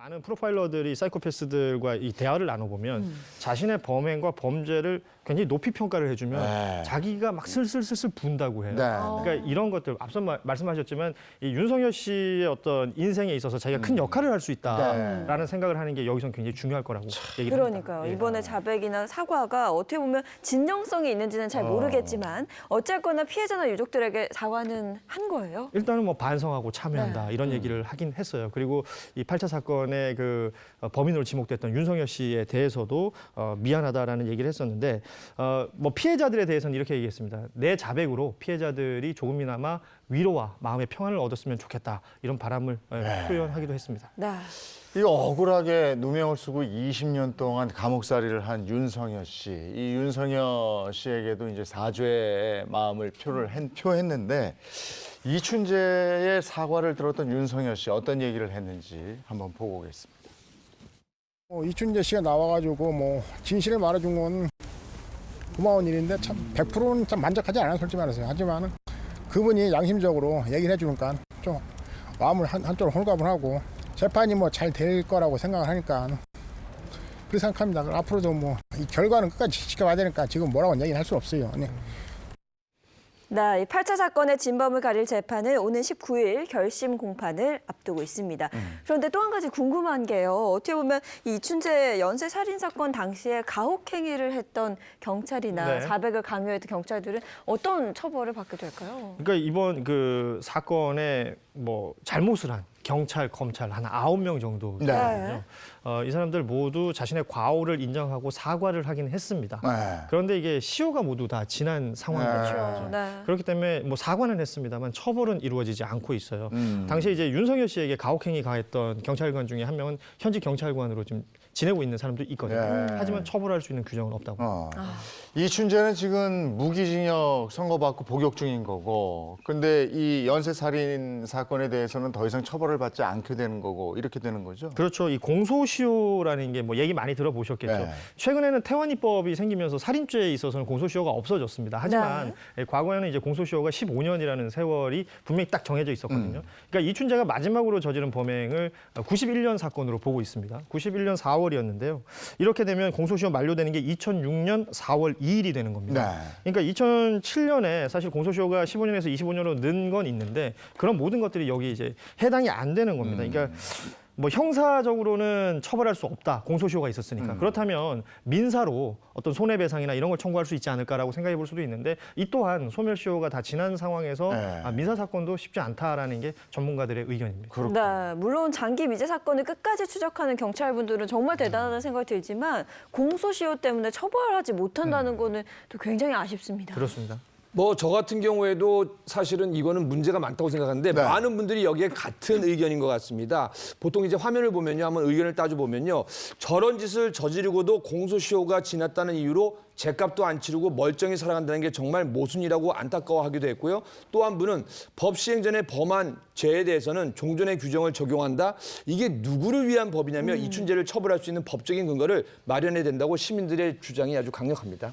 많은 프로파일러들이 사이코패스들과 이 대화를 나눠보면 음. 자신의 범행과 범죄를 굉장히 높이 평가를 해주면 네. 자기가 막 슬슬슬슬 분다고 해요. 네. 그러니까 이런 것들 앞서 마- 말씀하셨지만 이 윤석열 씨의 어떤 인생에 있어서 자기가 음. 큰 역할을 할 수 있다라는 네. 생각을 하는 게 여기선 굉장히 중요할 거라고 얘기를 그러니까요. 합니다. 예. 이번에 자백이나 사과가 어떻게 보면 진정성이 있는지는 잘 어. 모르겠지만 어쨌거나 피해자나 유족들에게 사과는 한 거예요. 일단은 뭐 반성하고 참여한다 네. 이런 음. 얘기를 하긴 했어요. 그리고 이 8차 사건 의그 어, 범인으로 지목됐던 윤석열 씨에 대해서도 어, 미안하다라는 얘기를 했었는데 어, 뭐 피해자들에 대해서는 이렇게 얘기했습니다. 내 자백으로 피해자들이 조금이나마 위로와 마음의 평안을 얻었으면 좋겠다 이런 바람을 어, 네. 표현하기도 했습니다. 네. 이 억울하게 누명을 쓰고 20년 동안 감옥살이를 한 윤성여 씨. 이 윤성여 씨에게도 이제 사죄의 마음을 표를 한, 표했는데 이춘재의 사과를 들었던 윤성여 씨 어떤 얘기를 했는지 한번 보고 오겠습니다. 어, 이춘재 씨가 나와가지고 뭐 진실을 말해준 건 고마운 일인데 참 100%는 참 만족하지 않아요 솔직히 말해서 하지만은 그분이 양심적으로 얘기를 해주니까 좀 마음을 한, 한쪽으로 홀가분 하고 재판이 뭐 잘 될 거라고 생각을 하니까 그렇게 생각합니다. 앞으로도 뭐 이 결과는 끝까지 지켜봐야 되니까 지금 뭐라고 얘기는 할 수 없어요. 네. 네, 이 8차 사건의 진범을 가릴 재판은 오는 19일 결심 공판을 앞두고 있습니다. 그런데 또 한 가지 궁금한 게요. 어떻게 보면 이 이춘재 연쇄 살인 사건 당시에 가혹 행위를 했던 경찰이나 네. 자백을 강요했던 경찰들은 어떤 처벌을 받게 될까요? 그러니까 이번 그 사건에 뭐 잘못을 한 경찰, 검찰 한 아홉 명 정도 네. 되거든요. 어, 이 사람들 모두 자신의 과오를 인정하고 사과를 하긴 했습니다. 네. 그런데 이게 시효가 모두 다 지난 상황이죠. 그렇죠. 네. 그렇기 때문에 뭐 사과는 했습니다만 처벌은 이루어지지 않고 있어요. 음. 당시에 이제 윤석열 씨에게 가혹행위 가했던 경찰관 중에 한 명은 현직 경찰관으로 지금 지내고 있는 사람도 있거든요. 네. 하지만 처벌할 수 있는 규정은 없다고. 어. 아. 이춘재는 지금 무기징역 선고받고 복역 중인 거고, 근데 이 연쇄살인 사건에 대해서는 더 이상 처벌 을 받지 않게 되는 거고, 이렇게 되는 거죠. 그렇죠. 이 공소시효라는 게 뭐 얘기 많이 들어보셨겠죠. 네. 최근에는 태완이법이 생기면서 살인죄에 있어서는 공소시효가 없어졌습니다. 하지만 예, 과거에는 이제 공소시효가 15년이라는 세월이 분명히 딱 정해져 있었거든요. 그러니까 이춘재가 마지막으로 저지른 범행을 91년 사건으로 보고 있습니다. 91년 4월이었는데요. 이렇게 되면 공소시효 만료되는 게 2006년 4월 2일이 되는 겁니다. 네. 그러니까 2007년에 사실 공소시효가 15년에서 25년으로 는 건 있는데 그런 모든 것들이 여기 이제 해당이 안 되는 겁니다. 음. 그러니까 뭐 형사적으로는 처벌할 수 없다. 공소시효가 있었으니까. 음. 그렇다면 민사로 어떤 손해배상이나 이런 걸 청구할 수 있지 않을까라고 생각해 볼 수도 있는데 이 또한 소멸시효가 다 지난 상황에서 네. 아, 민사 사건도 쉽지 않다라는 게 전문가들의 의견입니다. 네, 물론 장기 미제 사건을 끝까지 추적하는 경찰분들은 정말 대단하다는 생각이 들지만 공소시효 때문에 처벌하지 못한다는 거는 또 굉장히 아쉽습니다. 그렇습니다. 뭐 저 같은 경우에도 사실은 이거는 문제가 많다고 생각하는데 네. 많은 분들이 여기에 같은 의견인 것 같습니다. 보통 이제 화면을 보면요, 한번 의견을 따져 보면요, 저런 짓을 저지르고도 공소시효가 지났다는 이유로 제값도 안 치르고 멀쩡히 살아간다는 게 정말 모순이라고 안타까워하기도 했고요. 또 한 분은 법 시행 전에 범한 죄에 대해서는 종전의 규정을 적용한다. 이게 누구를 위한 법이냐면 이춘재를 처벌할 수 있는 법적인 근거를 마련해야 된다고 시민들의 주장이 아주 강력합니다.